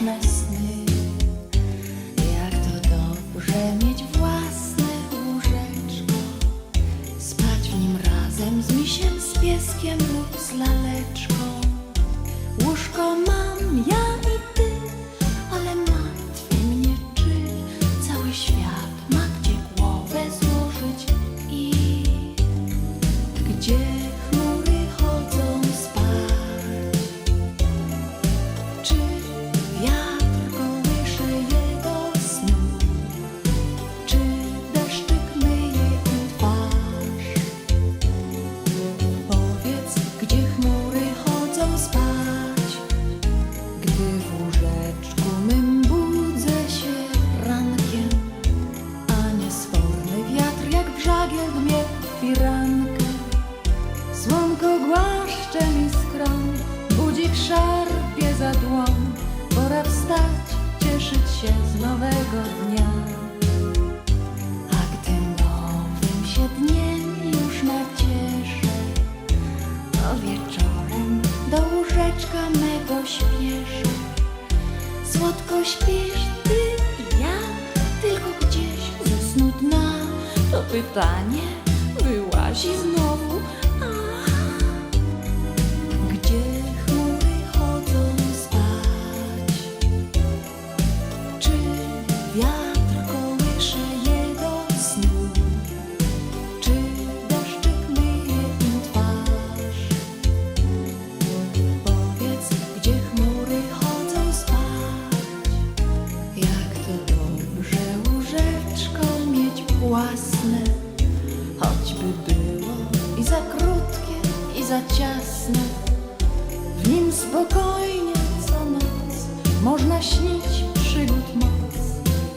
Christmas. Głaszcze mi skroń, budzik szarpie za dłoń, pora wstać, cieszyć się z nowego dnia. A gdy nowym się dniem już nacieszę, to wieczorem do łóżeczka mego śpieszę. Słodko śpisz ty i ja, tylko gdzieś ze snu dna to pytanie wyłazi znowu. Własne, choćby było i za krótkie, i za ciasne. W nim spokojnie co noc można śnić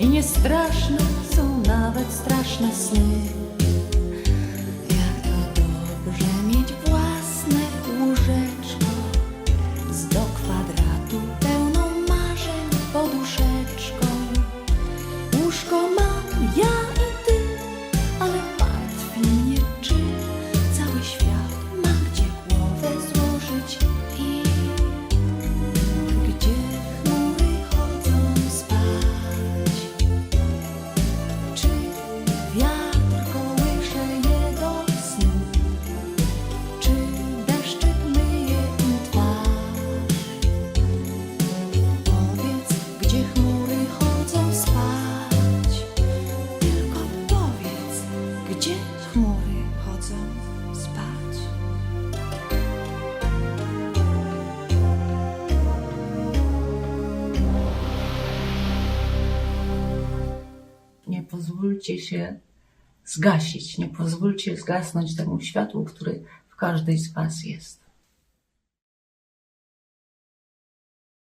И не страшно, солнавать страшно сны. Spać. Nie pozwólcie się zgasić, nie pozwólcie zgasnąć temu światłu, który w każdej z Was jest.